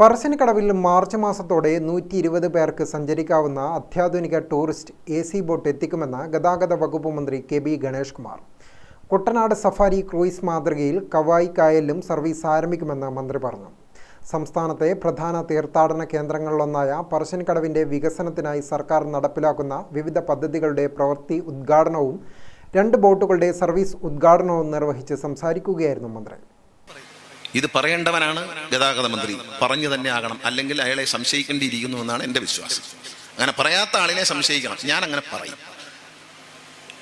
പറശ്ശിനിക്കടവിൽ March മാസത്തോടെ നൂറ്റി ഇരുപത് പേർക്ക് സഞ്ചരിക്കാവുന്ന അത്യാധുനിക ടൂറിസ്റ്റ് എ സി ബോട്ട് എത്തിക്കുമെന്ന് ഗതാഗത വകുപ്പ് മന്ത്രി K B Ganesh Kumar. Kuttanad safari cruise മാതൃകയിൽ കവായി കായലിലും സർവീസ് ആരംഭിക്കുമെന്ന് മന്ത്രി പറഞ്ഞു. സംസ്ഥാനത്തെ പ്രധാന തീർത്ഥാടന കേന്ദ്രങ്ങളിലൊന്നായ പറശ്ശിനിക്കടവിന്റെ വികസനത്തിനായി സർക്കാർ നടപ്പിലാക്കുന്ന വിവിധ പദ്ധതികളുടെ പ്രവൃത്തി ഉദ്ഘാടനവും രണ്ട് ബോട്ടുകളുടെ സർവീസ് ഉദ്ഘാടനവും നിർവഹിച്ച് സംസാരിക്കുകയായിരുന്നു മന്ത്രി. ഇത് പറയേണ്ടവനാണ് ഗതാഗത മന്ത്രി. പറഞ്ഞു തന്നെ ആകണം. അല്ലെങ്കിൽ അയാളെ സംശയിക്കേണ്ടിയിരിക്കുന്നു എന്നാണ് എന്റെ വിശ്വാസം. അങ്ങനെ പറയാത്ത ആളിനെ സംശയിക്കണം. ഞാൻ അങ്ങനെ പറയും.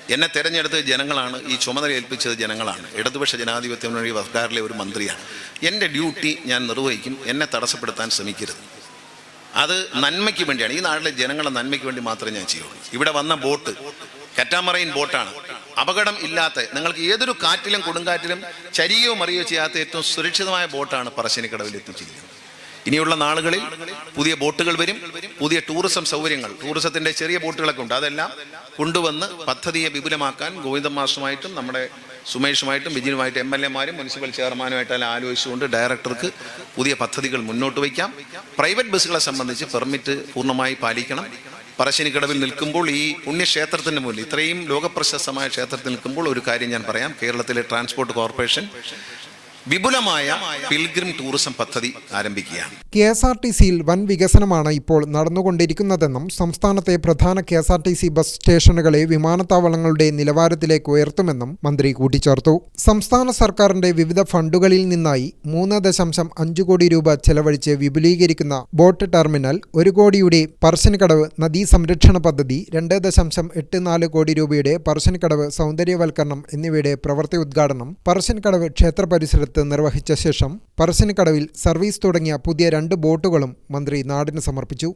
എന്നെ തിരഞ്ഞെടുത്ത ജനങ്ങളാണ് ഈ ചുമതല ഏൽപ്പിച്ചത് ജനങ്ങളാണ്. ഇടതുപക്ഷ ജനാധിപത്യ മുന്നണി സർക്കാരിലെ ഒരു മന്ത്രിയാണ്. എന്റെ ഡ്യൂട്ടി ഞാൻ നിർവഹിക്കും. എന്നെ തടസ്സപ്പെടുത്താൻ ശ്രമിക്കരുത്. അത് നന്മയ്ക്ക് വേണ്ടിയാണ്. ഈ നാട്ടിലെ ജനങ്ങളുടെ നന്മയ്ക്ക് വേണ്ടി മാത്രമേ ഞാൻ ചെയ്യുള്ളൂ. ഇവിടെ വന്ന ബോട്ട് കറ്റാമറൈൻ ബോട്ടാണ്. അപകടം ഇല്ലാത്ത നിങ്ങൾക്ക് ഏതൊരു കാറ്റിലും കൊടുങ്കാറ്റിലും ചരിയോ മറിയോ ചെയ്യാത്ത ഏറ്റവും സുരക്ഷിതമായ ബോട്ടാണ് പറശ്ശിനിക്കടവിൽ എത്തിച്ചിരിക്കുന്നത്. ഇനിയുള്ള നാളുകളിൽ പുതിയ ബോട്ടുകൾ വരും പുതിയ ടൂറിസം സൗകര്യങ്ങൾ ടൂറിസത്തിന്റെ ചെറിയ ബോട്ടുകളൊക്കെ ഉണ്ട്. അതെല്ലാം കൊണ്ടുവന്ന് പദ്ധതിയെ വിപുലമാക്കാൻ ഗോവിന്ദൻ മാഷുമായിട്ടും നമ്മുടെ സുമേഷുമായിട്ടും ബിജിനുമായിട്ട് എം എൽ എമാരും മുനിസിപ്പൽ ചെയർമാനുമായിട്ടെല്ലാം ആലോചിച്ചുകൊണ്ട് ഡയറക്ടർക്ക് പുതിയ പദ്ധതികൾ മുന്നോട്ട് വയ്ക്കാം. പ്രൈവറ്റ് ബസ്സുകളെ സംബന്ധിച്ച് പെർമിറ്റ് പൂർണമായി പാലിക്കണം. പറശ്ശിനിക്കടവിൽ നിൽക്കുമ്പോൾ ഈ പുണ്യക്ഷേത്രത്തിന്റെ മുന്നിൽ ഇത്രയും ലോകപ്രശസ്തമായ ക്ഷേത്രത്തിൽ നിൽക്കുമ്പോൾ ഒരു കാര്യം ഞാൻ പറയാം. കേരളത്തിലെ ട്രാൻസ്പോർട്ട് കോർപ്പറേഷൻ വിപുലമായ പിൽഗ്രിം ടൂറിസം പദ്ധതി ആരംഭിക്കുകയാണ്. കെ എസ് ആർ ടി സിയിൽ വൻ വികസനമാണ് ഇപ്പോൾ നടന്നുകൊണ്ടിരിക്കുന്നതെന്നും സംസ്ഥാനത്തെ പ്രധാന K S R T C bus സ്റ്റേഷനുകളെ വിമാനത്താവളങ്ങളുടെ നിലവാരത്തിലേക്ക് ഉയർത്തുമെന്നും മന്ത്രി കൂട്ടിച്ചേർത്തു. സംസ്ഥാന സർക്കാരിന്റെ വിവിധ ഫണ്ടുകളിൽ നിന്നായി മൂന്ന് ദശാംശം അഞ്ച് കോടി രൂപ ചെലവഴിച്ച് വിപുലീകരിക്കുന്ന ബോട്ട് ടെർമിനൽ ഒരു കോടിയുടെ പറശ്ശിനിക്കടവ് നദീ സംരക്ഷണ പദ്ധതി രണ്ട് ദശാംശം എട്ട് നാല് കോടി രൂപയുടെ പറശ്ശിനിക്കടവ് സൗന്ദര്യവൽക്കരണം എന്നിവയുടെ പ്രവൃത്തി ഉദ്ഘാടനം പറശ്ശിനിക്കടവ് ക്ഷേത്ര പരിസരത്ത് നിർവഹിച്ച ശേഷം പറശ്ശിനിക്കടവിൽ സർവീസ് തുടങ്ങിയ പുതിയ രണ്ട് ബോട്ടുകളും മന്ത്രി നാടിന് സമർപ്പിച്ചു.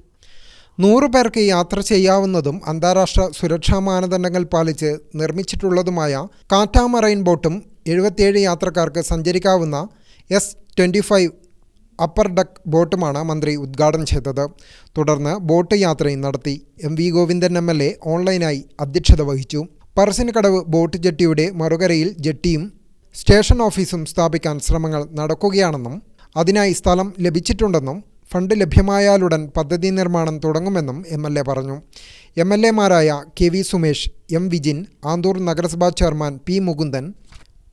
നൂറു പേർക്ക് യാത്ര ചെയ്യാവുന്നതും അന്താരാഷ്ട്ര സുരക്ഷാ മാനദണ്ഡങ്ങൾ പാലിച്ച് നിർമ്മിച്ചിട്ടുള്ളതുമായ കാറ്റാമറൈൻ ബോട്ടും എഴുപത്തിയേഴ് യാത്രക്കാർക്ക് സഞ്ചരിക്കാവുന്ന S twenty five upper deck ബോട്ടുമാണ് മന്ത്രി ഉദ്ഘാടനം ചെയ്തത്. തുടർന്ന് ബോട്ട് യാത്രയും നടത്തി M V Govindan M L A ഓൺലൈനായി അധ്യക്ഷത വഹിച്ചു. പറശ്ശിനിക്കടവ് ബോട്ട് ജെട്ടിയുടെ മറുകരയിൽ ജെട്ടിയും സ്റ്റേഷൻ ഓഫീസും സ്ഥാപിക്കാൻ ശ്രമങ്ങൾ നടക്കുകയാണെന്നും അതിനായി സ്ഥലം ലഭിച്ചിട്ടുണ്ടെന്നും ഫണ്ട് ലഭ്യമായാലുടൻ പദ്ധതി നിർമ്മാണം തുടങ്ങുമെന്നും എം എൽ എ പറഞ്ഞു. M L എമാരായ K V Sumesh M Vijin Anthoor നഗരസഭാ ചെയർമാൻ പി മുകുന്ദൻ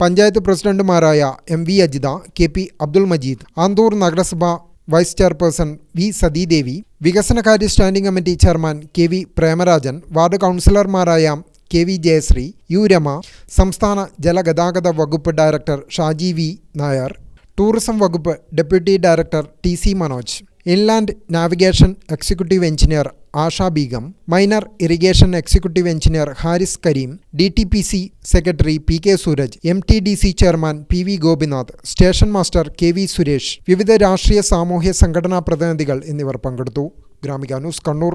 പഞ്ചായത്ത് പ്രസിഡന്റുമാരായ M V Ajitha K P Abdul Majeed Anthoor നഗരസഭ വൈസ് ചെയർപേഴ്സൺ വി സതീദേവി വികസനകാര്യ standing committee chairman K V Premarajan ward കൗൺസിലർമാരായ K V Jayasree U Rama സംസ്ഥാന ജലഗതാഗത വകുപ്പ് director Shaji V Nair tourism വകുപ്പ് deputy director T C Manoj inland navigation executive engineer Asha Beegum minor irrigation executive engineer Haris Kareem D T P C secretary P K Sooraj M T D C chairman P V Gopinath station master K V Suresh വിവിധ രാഷ്ട്രീയ സാമൂഹ്യ സംഘടനാ പ്രതിനിധികൾ എന്നിവർ പങ്കെടുത്തു. Gramika news Kannur.